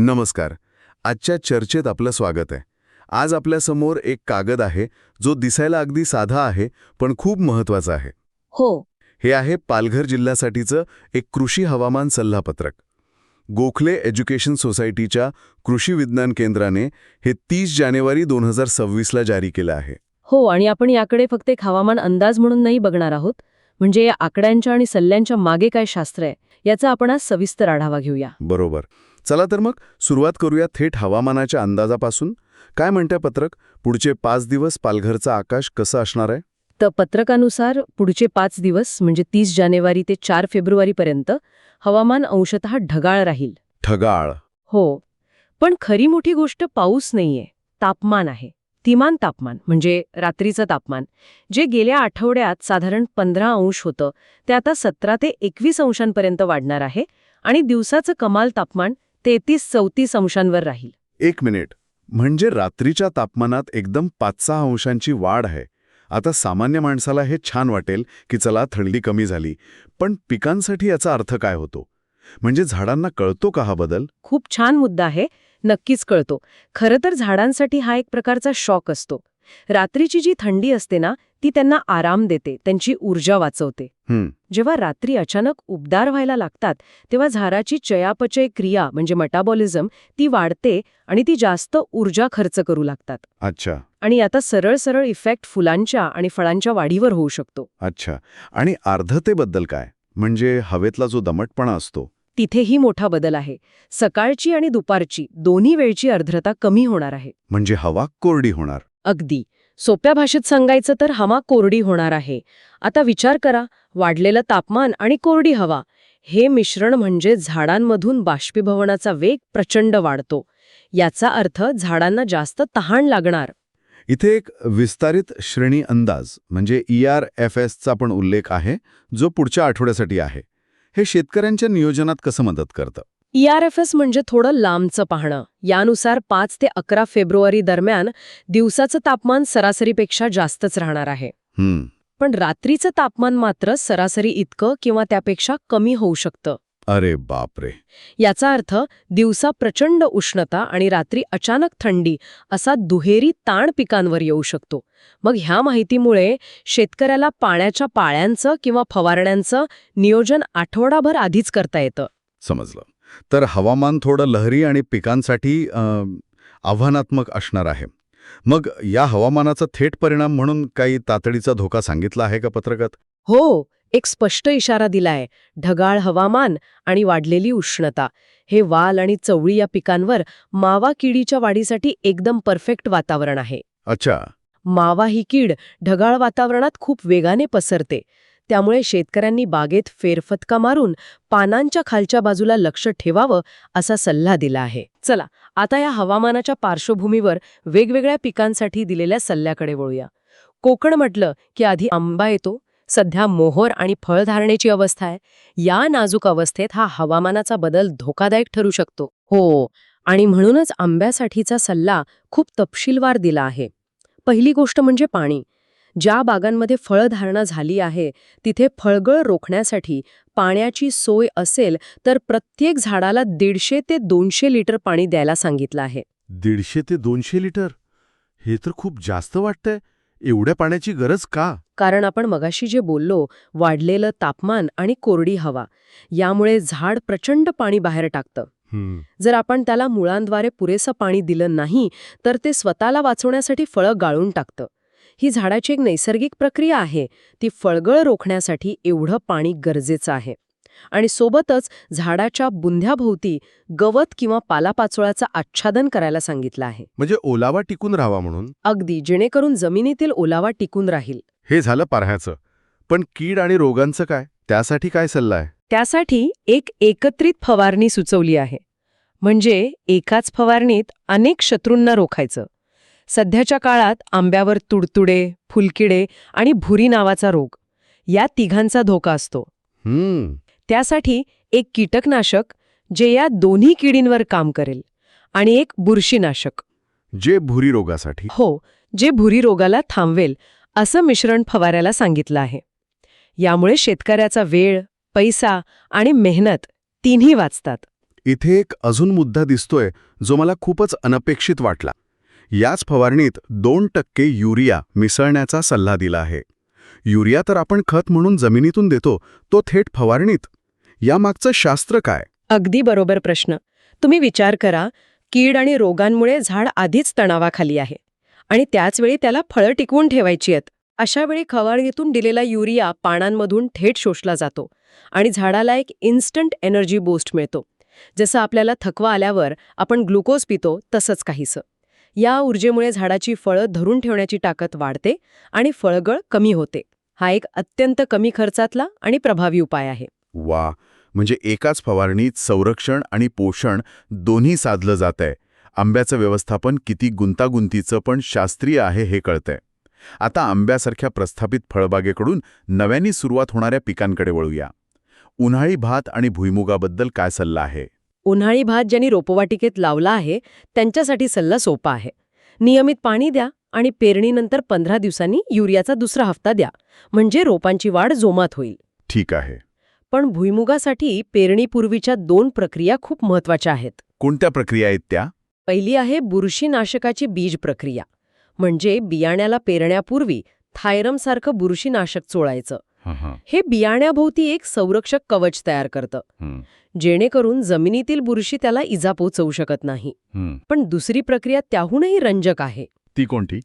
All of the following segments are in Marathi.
नमस्कार. आजच्या चर्चेत आपलं स्वागत आहे. आज आपल्यासमोर एक कागद आहे जो दिसायला अगदी साधा आहे पण खूप महत्त्वाचा आहे. हो. हे आहे पालघर जिल्ह्यासाठीचं एक कृषी हवामान सल्लापत्रक. गोखले एज्युकेशन सोसायटीच्या कृषी विज्ञान केंद्राने हे तीस जानेवारी दोन हजार सव्वीसला जारी केलं आहे. हो आणि आपण याकडे फक्त एक हवामान अंदाज म्हणून नाही बघणार आहोत. म्हणजे या आकड्यांच्या आणि सल्ल्यांच्या मागे काय शास्त्र आहे याचा आपण आज सविस्तर आढावा घेऊया. बरोबर. चला तर मग सुरुवात करूया थेट हवामानाच्या अंदाजापासून. काय म्हणते पत्रक? पुढचे पाच दिवस पालघरचं आकाश कसं असणार आहे? तर पत्रकानुसार पुढचे पाच दिवस म्हणजे तीस जानेवारी ते चार फेब्रुवारीपर्यंत हवामान अंशतः ढगाळ राहील. ढगाळ. हो. पण खरी मोठी गोष्ट पाऊस नाहीये तापमान आहे. किमान तापमान म्हणजे रात्रीचं तापमान जे गेल्या आठवड्यात साधारण पंधरा अंश होतं ते आता सतरा ते एकवीस अंशांपर्यंत वाढणार आहे आणि दिवसाचं कमाल तापमान तेहतीस चौतीस अंशांवर राहील. एक मिनिट. म्हणजे रात्रीच्या तापमानात एकदम पाच सहा अंशांची वाढ आहे. आता सामान्य माणसाला हे छान वाटेल की चला थंडी कमी झाली. पण पिकांसाठी याचा अर्थ काय होतो? म्हणजे झाडांना कळतो का हा बदल? खूप छान मुद्दा आहे. नक्कीच कळतो. खरं तर झाडांसाठी हा एक प्रकारचा शॉक असतो. रात्रीची जी थंडी असते ना ती त्यांना आराम देते त्यांची ऊर्जा वाचवते. जेव्हा रात्री अचानक उबदार व्हायला लागतात तेव्हा झाडाची चयापचय क्रिया म्हणजे मेटाबॉलिझम ती वाढते आणि ती जास्त ऊर्जा खर्च करू लागतात. अच्छा. आणि आता सरळ सरळ इफेक्ट फुलांच्या आणि फळांच्या वाढीवर होऊ शकतो. अच्छा. आणि आर्धतेबद्दल काय? म्हणजे हवेतला जो दमटपणा असतो. तिथेही मोठा बदल आहे. सकाळची आणि दुपारची दोन्ही वेळची अर्ध्रता कमी होणार आहे. म्हणजे हवा कोरडी होणार. अगदी. सोप्या भाषेत सांगायचं तर हवा कोरडी होणार आहे. आता विचार करा वाढलेलं तापमान आणि कोरडी हवा हे मिश्रण म्हणजे झाडांमधून बाष्पीभवनाचा वेग प्रचंड वाढतो. याचा अर्थ झाडांना जास्त तहान लागणार. इथे एक विस्तारित श्रेणी अंदाज म्हणजे ई आर एफ एसचा पण उल्लेख आहे जो पुढच्या आठवड्यासाठी आहे. हे शेतकऱ्यांच्या नियोजनात कसं मदत करतं? ईआरएफएस म्हणजे थोडं लांबचं पाहणं. यानुसार पाच ते अकरा फेब्रुवारी दरम्यान दिवसाचं तापमान सरासरीपेक्षा जास्तच राहणार आहे. पण रात्रीचं तापमान मात्र सरासरी इतकं किंवा त्यापेक्षा कमी होऊ शकतं. अरे बापरे. याचा अर्थ दिवसा प्रचंड उष्णता आणि रात्री अचानक थंडी असा दुहेरी ताण पिकांवर येऊ शकतो. मग ह्या माहितीमुळे शेतकऱ्याला पाण्याच्या पाळ्यांचं किंवा फवारण्यांचं नियोजन आठवडाभर आधीच करता येतं. समजलं. तर हवामान थोडं लहरी आणि पिकांसाठी आव्हानात्मक असणार आहे. मग या हवामानाचा थेट परिणाम म्हणून काही तातडीचा धोका सांगितला आहे का पत्रकात? हो एक स्पष्ट इशारा दिलाय. ढगाळ हवामान आणि वाढलेली उष्णता. हे वाल आणि चवळी या पिकांवर मावा किडीच्या वाढीसाठी एकदम परफेक्ट वातावरण आहे. अच्छा. मावा ही कीड ढगाळ वातावरणात खूप वेगाने पसरते. त्यामुळे शेतकऱ्यांनी बागेत फेरफटका मारून पानांच्या खालच्या बाजूला लक्ष ठेवावं असा सल्ला दिला आहे. चला आता या हवामानाच्या पार्श्वभूमीवर वेगवेगळ्या पिकांसाठी दिलेल्या सल्ल्याकडे वळूया. कोकण म्हटलं की आधी आंबा येतो सध्या मोहर आणि फळधारणेची अवस्था आहे. या नाजूक अवस्थेत हा हवामानाचा बदल धोकादायक ठरू शकतो. हो आणि म्हणूनच आंब्यासाठीचा सल्ला खूप तपशीलवार दिला आहे. पहिली गोष्ट म्हणजे पाणी. ज्या बागांमध्ये फळधारणा झाली आहे तिथे फळगळ रोखण्यासाठी पाण्याची सोय असेल तर प्रत्येक झाडाला दीडशे ते दोनशे लिटर पाणी द्यायला सांगितलं आहे. दीडशे ते दोनशे लिटर? हे तर खूप जास्त वाटतंय. एवढ्या पाण्याची गरज का? कारण आपण मगाशी जे बोललो वाढलेलं तापमान आणि कोरडी हवा यामुळे झाड प्रचंड पाणी बाहेर टाकतं. जर आपण त्याला मुळांद्वारे पुरेसं पाणी दिलं नाही तर ते स्वतःला वाचवण्यासाठी फळं गाळून टाकतं. ही झाडाची एक नैसर्गिक प्रक्रिया आहे. ती फळगळ रोखण्यासाठी एवढं पाणी गरजेचं आहे. आणि सोबतच झाडाच्या बुंध्याभोवती गवत किंवा पालापाचोळ्याचं आच्छादन करायला सांगितलं आहे. म्हणजे ओलावा टिकून राहावा म्हणून? अगदी जेणेकरून जमिनीतील ओलावा टिकून राहील. हे झालं पाऱ्ह्याचं पण कीड आणि रोगांचं काय? त्यासाठी काय सल्ला आहे? त्यासाठी एक एकत्रित फवारणी सुचवली आहे. म्हणजे एकाच फवारणीत अनेक शत्रूंना रोखायचं. सध्याच्या काळात आंब्यावर तुडतुडे फुलकिडे आणि भुरी नावाचा रोग या तिघांचा धोका असतो. हम्म. त्यासाठी एक कीटकनाशक जे या दोन्ही किडींवर काम करेल आणि एक बुरशीनाशक. जे भुरी रोगासाठी? हो जे भुरी रोगाला थांबवेल असं मिश्रण फवारायला सांगितलं आहे. यामुळे शेतकऱ्याचा वेळ पैसा आणि मेहनत तिन्ही वाचतात. इथे एक अजून मुद्दा दिसतोय जो मला खूपच अनपेक्षित वाटला. याच फवारणीत दोन टक्के युरिया मिसळण्याचा सल्ला दिला आहे. युरिया तर आपण खत म्हणून जमिनीतून देतो तो थेट फवारणीत. यामागचं शास्त्र काय? अगदी बरोबर प्रश्न. तुम्ही विचार करा कीड आणि रोगांमुळे झाड आधीच तणावाखाली आहे आणि त्याचवेळी त्याला फळं टिकवून ठेवायची आहेत. अशा वेळी खवाळणीतून दिलेला युरिया पानांमधून थेट शोषला जातो आणि झाडाला एक इन्स्टंट एनर्जी बूस्ट मिळतो. जसं आपल्याला थकवा आल्यावर आपण ग्लुकोज पितो तसंच काहीसं. या ऊर्जेमुळे झाडाची फळं धरून ठेवण्याची ताकद वाढते आणि फळगळ कमी होते. हा एक अत्यंत कमी खर्चातला आणि प्रभावी उपाय आहे. वा! म्हणजे एकाच फवारणीत संरक्षण आणि पोषण दोन्ही साधलं जात आहे आंब्याचं व्यवस्थापन किती गुंतागुंतीचं पण शास्त्रीय आहे हे कळतंय. आता आंब्यासारख्या प्रस्थापित फळबागेकडून नव्याने सुरुवात होणाऱ्या पिकांकडे वळूया. उन्हाळी भात आणि भुईमुगाबद्दल काय सल्ला आहे? उन्हाळी भात ज्यांनी रोपवाटिकेत लावला आहे त्यांच्यासाठी सल्ला सोपा आहे. नियमित पाणी द्या आणि पेरणीनंतर पंधरा दिवसांनी युरियाचा दुसरा हप्ता द्या म्हणजे रोपांची वाढ जोमात होईल. ठीक आहे. पण भुईमुगासाठी पेरणीपूर्वीच्या दोन प्रक्रिया खूप महत्त्वाच्या आहेत. कोणत्या प्रक्रिया आहेत त्या? पहिली आहे बुरशीनाशकाची बीज प्रक्रिया म्हणजे बियाण्याला पेरण्यापूर्वी थायरमसारखं बुरशीनाशक चोळायचं. हे बियाण्याभोवती एक संरक्षक कवच तयार करतं. जेणेकरून जमिनीतील बुरशी त्याला इजा पोचवू शकत नाही. पण दुसरी प्रक्रिया त्याहूनही रंजक आहे. ती कोणती?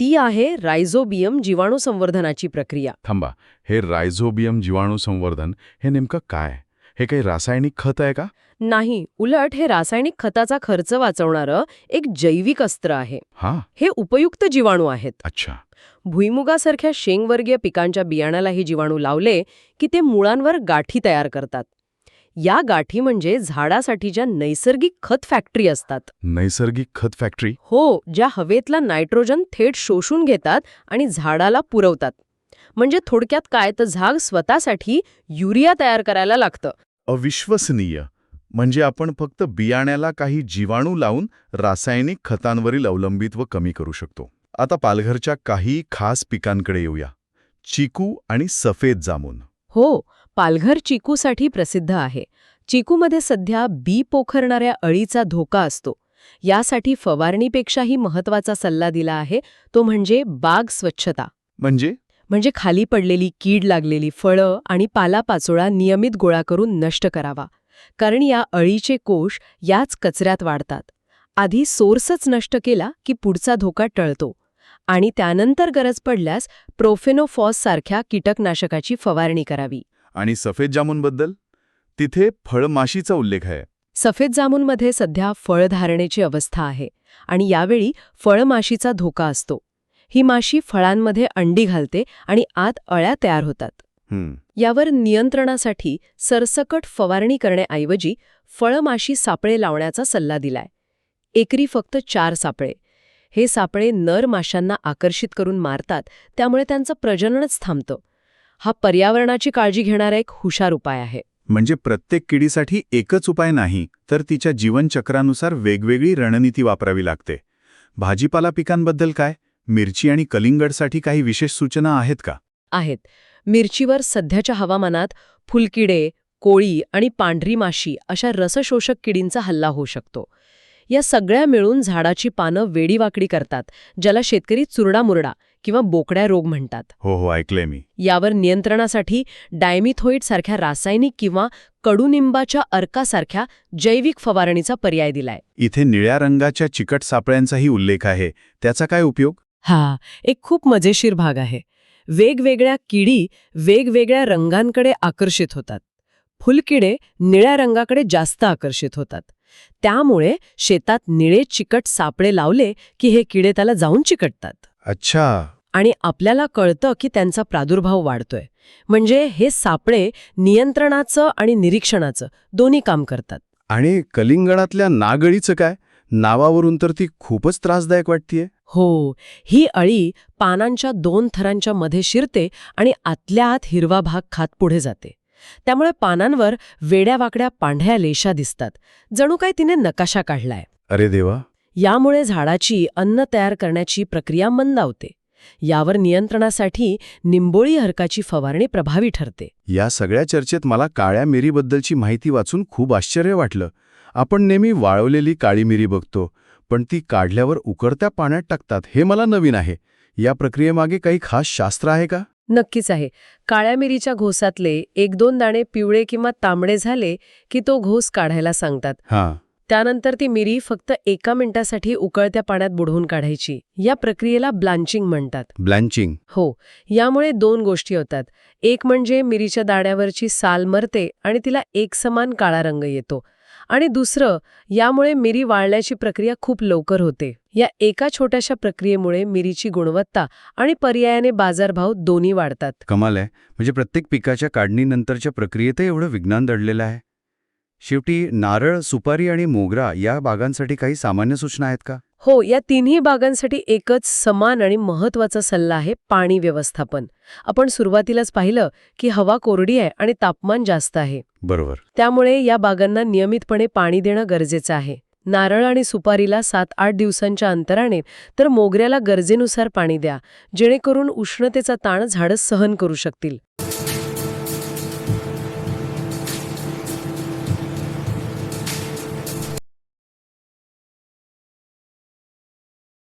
ती आहे रायझोबियम जीवाणू संवर्धनाची प्रक्रिया. थांबा. हे रायझोबियम जीवाणू संवर्धन हे नेमकं काय? हे काही रासायनिक खत आहे का? नाही उलट हे रासायनिक खताचा खर्च वाचवणारं एक जैविक अस्त्र आहे. हा? हे उपयुक्त जीवाणू आहेत. अच्छा. भुईमुगासारख्या शेंगवर्गीय पिकांच्या बियाण्याला हे जीवाणू लावले की ते मुळांवर गाठी तयार करतात. या गाठी म्हणजे झाडासाठीच्या नैसर्गिक खत फॅक्टरी असतात. नैसर्गिक खत फॅक्टरी? हो ज्या हवेतला नायट्रोजन थेट शोषून घेतात आणि झाडाला पुरवतात. म्हणजे थोडक्यात काय तर झाग स्वतःसाठी युरिया तयार करायला लागतं. अविश्वसनीय. म्हणजे आपण फक्त बियाण्याला काही जीवाणू लावून रासायनिक खतांवरील अवलंबित्व कमी करू शकतो. आता पालघरच्या काही खास पिकांकडे येऊया. चिकू आणि सफेद जामून. हो पालघर चिकूसाठी प्रसिद्ध आहे. चिकूमध्ये सध्या बी पोखरणाऱ्या अळीचा धोका असतो. यासाठी फवारणीपेक्षाही महत्त्वाचा सल्ला दिला आहे. तो म्हणजे बाग स्वच्छता. म्हणजे? म्हणजे खाली पडलेली कीड लागलेली फळं आणि पालापाचोळा नियमित गोळा करून नष्ट करावा. कारण या अळीचे कोश याच कचऱ्यात वाढतात. आधी सोर्सच नष्ट केला की पुढचा धोका टळतो. आणि त्यानंतर गरज पडल्यास प्रोफेनोफॉस सारख्या कीटकनाशकाची फवारणी करावी. आणि सफेद जामूनबद्दल? तिथे फळमाशीचा उल्लेख आहे. सफेद जामूनमध्ये सध्या फळधारणेची अवस्था आहे आणि यावेळी फळमाशीचा धोका असतो. ही माशी फळांमध्ये अंडी घालते आणि आत अळ्या तयार होतात. यावर नियंत्रणासाठी सरसकट फवारणी करण्याऐवजी फळमाशी सापळे लावण्याचा सल्ला दिलाय. एकरी फक्त चार सापळे. हे सापळे नर माशांना आकर्षित करून मारतात त्यामुळे त्यांचं प्रजननच थांबतं. हा पर्यावरणाची काळजी घेणारा एक हुशार उपाय आहे. म्हणजे प्रत्येक किडीसाठी एकच उपाय नाही तर तिच्या जीवनचक्रानुसार वेगवेगळी रणनीती वापरावी लागते. भाजीपाला पिकांबद्दल काय? मिरची आणि कलिंगडसाठी काही विशेष सूचना आहेत का? आहेत. मिरचीवर सध्याच्या हवामानात फुलकिडे कोळी आणि पांढरी माशी अशा रसशोषक किडींचा हल्ला होऊ शकतो. या सगळ्या मिळून झाडाची पानं वेडीवाकडी करतात ज्याला शेतकरी चुरडामुरडा किंवा बोकड्या रोग म्हणतात. हो हो ऐकलंय मी. यावर नियंत्रणासाठी डायमिथोईड सारख्या रासायनिक किंवा कडुनिंबाच्या अर्कासारख्या जैविक फवारणीचा पर्याय दिलाय. इथे निळ्या रंगाच्या चिकट सापळ्यांचाही उल्लेख आहे. त्याचा काय उपयोग? हा एक खूप मजेशीर भाग आहे. वेगवेगळ्या किडी वेगवेगळ्या रंगांकडे आकर्षित होतात. फुलकिडे निळ्या रंगाकडे जास्त आकर्षित होतात. त्यामुळे शेतात निळे चिकट सापळे लावले की हे किडे त्याला जाऊन चिकटतात. अच्छा. आणि आपल्याला कळतं की त्यांचा प्रादुर्भाव वाढतोय. म्हणजे हे सापळे नियंत्रणाचं आणि निरीक्षणाचं दोन्ही काम करतात. आणि कलिंगडातल्या नागळीचं काय? नावावरून तर ती खूपच त्रासदायक वाटतीये. हो ही अळी पानांच्या दोन थरांच्या मध्ये शिरते आणि आतल्या आत हिरवा भाग खात पुढे जाते. त्यामुळे पानांवर वेड्यावाकड्या पांढऱ्या लेशा दिसतात. जणू काय तिने नकाशा काढलाय. अरे देवा. यामुळे झाडाची अन्न तयार करण्याची प्रक्रिया मंदावते. यावर नियंत्रणासाठी निंबोळी हरकाची फवारणी प्रभावी ठरते. या सगळ्या चर्चेत मला काळ्या मिरीबद्दलची माहिती वाचून खूप आश्चर्य वाटलं. आपण नेहमी वाळवलेली काळी मिरी बघतो पण ती काढल्यावर उकळत्या पाण्यात टाकतात हे मला नवीन आहे. या प्रक्रियेमागे काही खास शास्त्र आहे का? नक्कीच आहे. काळ्या मिरीच्या घोसातले एक दोन दाणे पिवळे किंवा तांबडे झाले की तो घोस काढायला सांगतात. हां. त्यानंतर ती मिरी फक्त एका मिनिटासाठी उकळत्या पाण्यात बुडवून काढायची. या प्रक्रियेला ब्लांचिंग म्हणतात. ब्लँचिंग. हो यामुळे दोन गोष्टी होतात. एक म्हणजे मिरीच्या दाण्यावरची साल मरते आणि तिला एकसमान काळा रंग येतो. आणि दुसरं यामुळे मिरी वाळण्याची प्रक्रिया खूप लवकर होते. या एका छोट्याशा प्रक्रियेमुळे मिरीची गुणवत्ता आणि पर्यायाने बाजारभाव दोन्ही वाढतात. कमाल आहे. म्हणजे प्रत्येक पिकाच्या काढणीनंतरच्या प्रक्रियेतही एवढं विज्ञान दडलेलं आहे? शेवटी नारळ सुपारी आणि मोगरा या बागांसाठी काही सामान्य सूचना आहेत का? हो या तिन्ही बागांसाठी एकच समान आणि महत्त्वाचा सल्ला आहे पाणी व्यवस्थापन. आपण सुरुवातीलाच पाहिलं की हवा कोरडी आहे आणि तापमान जास्त आहे. बरोबर. त्यामुळे या बागांना नियमितपणे पाणी देणं गरजेचं आहे. नारळ आणि सुपारीला सात आठ दिवसांच्या अंतराने तर मोगऱ्याला गरजेनुसार पाणी द्या जेणेकरून उष्णतेचा ताण झाडं सहन करू शकतील.